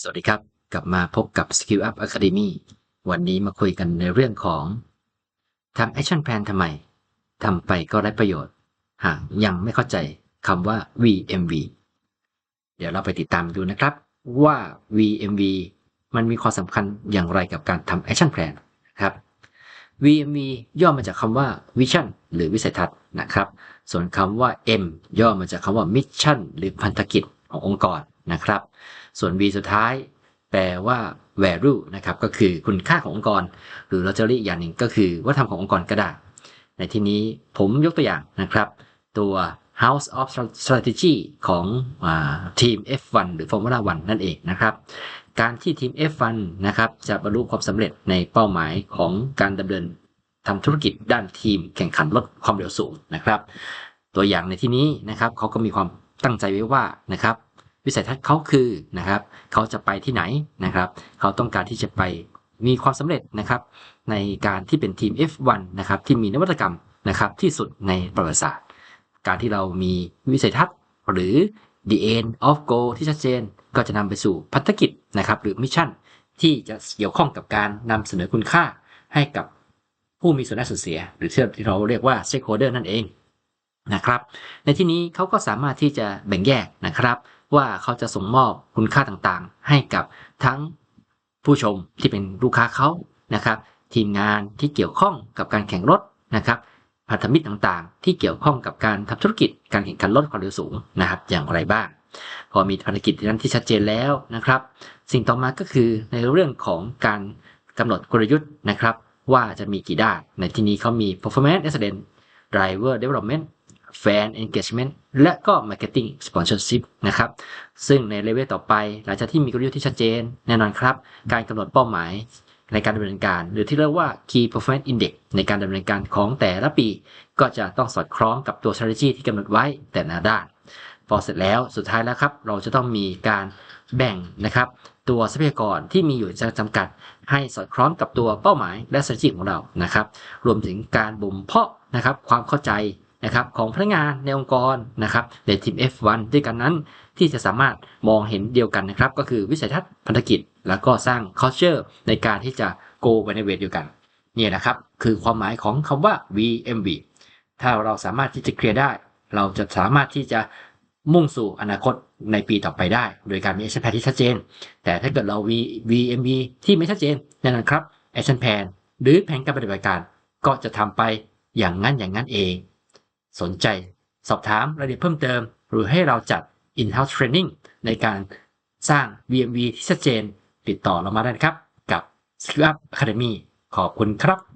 สวัสดีครับ กลับมาพบกับ Skill Up Academy วันนี้มาคุยกันในเรื่องของทำ Action Plan ทำไมทำไปก็ไร้ประโยชน์ หากยังไม่เข้าใจคำว่า VMV เดี๋ยวเราไปติดตามดูนะครับว่า VMV มันมีความสำคัญอย่างไรกับการทำ Action Plan นครับ VMV ย่อมาจากคำว่า Vision หรือวิสัยทัศน์นะครับ ส่วนคำว่า M ย่อมาจากคำว่า Mission หรือพันธกิจขององค์กร นะครับ ส่วน V สุดท้ายแปลว่า value นะครับก็คือคุณค่าขององค์กร หรือเราจะเรียกอย่างหนึ่งก็คือวัฒนธรรมขององค์กรก็ได้ ในที่นี้ผมยกตัวอย่างนะครับ ตัว House of Strategy ของอทีม F1 หรือ Formula 1 นั่นเองนะครับ การที่ทีม F1 นะครับจะบรรลุความสำเร็จในเป้าหมายของการดำเนินทำธุรกิจด้านทีมแข่งขันรถความเร็วสูงนะครับ ตัวอย่างในที่นี้นะครับเขาก็มีความตั้งใจไว้ว่านะครับ วิสัยทัศน์เขาคือนะครับเขาจะไปที่ไหนนะครับเขาต้องการที่จะไปมีความสำเร็จนะครับในการที่เป็นทีม F1 นะครับที่มีนวัตกรรมนะครับที่สุดในประวัติศาสตร์ การที่เรามีวิสัยทัศน์หรือ the end of goal ที่ชัดเจนก็จะนำไปสู่พัฒกิจนะครับหรือมิชชั่นที่จะเกี่ยวข้องกับการนำเสนอคุณค่าให้กับผู้มีส่วนได้ส่วนเสีย หรือที่เราเรียกว่า stakeholder นั่นเอง นะครับ ในที่นี้เขาก็สามารถที่จะแบ่งแยกนะครับ ว่าเขาจะส่งมอบคุณค่าต่างๆ ให้กับทั้งผู้ชมที่เป็นลูกค้าเขานะครับ ทีมงานที่เกี่ยวข้องกับการแข่งรถนะครับพันธมิตรต่างๆ ที่เกี่ยวข้องกับการทำธุรกิจการแข่งขันรถความเร็วสูงนะครับ อย่างไรบ้าง พอมีภารกิจนั้นที่ชัดเจนแล้วนะครับ สิ่งต่อมาก็คือในเรื่องของการกำหนดกลยุทธ์นะครับ ว่าจะมีกี่ด้าน ในที่นี้เขามี performance excellence driver development fan engagement และก็ marketing sponsorship นะครับ ซึ่งในเลเวลต่อไป หลังจากที่มีกลยุทธ์ที่ชัดเจน แน่นอนครับ การกำหนดเป้าหมายในการดำเนินการ หรือที่เรียกว่า key performance index ในการดำเนินการของแต่ละปี ก็จะต้องสอดคล้องกับตัว strategy ที่กำหนดไว้แต่ละด้าน พอเสร็จแล้วสุดท้ายแล้วครับ เราจะต้องมีการแบ่งนะครับตัวทรัพยากรที่มีอยู่จะจำกัด ให้สอดคล้องกับตัวเป้าหมายและ strategy ของเรานะครับ รวมถึงการบ่มเพาะนะครับความเข้าใจ นะครับของพนักงานในองค์กรนะครับในทีม F1 ด้วยกันนั้นที่จะสามารถมองเห็นเดียวกันนะครับ ก็คือวิสัยทัศน์พันธกิจ แล้วก็สร้าง culture ในการที่จะ go ไปในเวทเดียวกันเนี่ยนะครับ คือความหมายของคำว่า VMV ถ้าเราสามารถที่จะเคลียร์ได้ เราจะสามารถที่จะมุ่งสู่อนาคตในปีต่อไปได้ โดยการมี action plan ที่ชัดเจน แต่ถ้าเกิดเรา VMV ที่ไม่ชัดเจนแน่นอนครับ action plan หรือแผนการปฏิบัติการก็จะทำไปอย่างนั้นอย่างนั้นเอง สนใจ สอบถามรายละเอียดเพิ่มเติม หรือให้เราจัด in-house training ในการสร้าง VMV ที่ชัดเจน ติดต่อเรามาได้นะครับกับ Skill Up Academy ขอบคุณครับ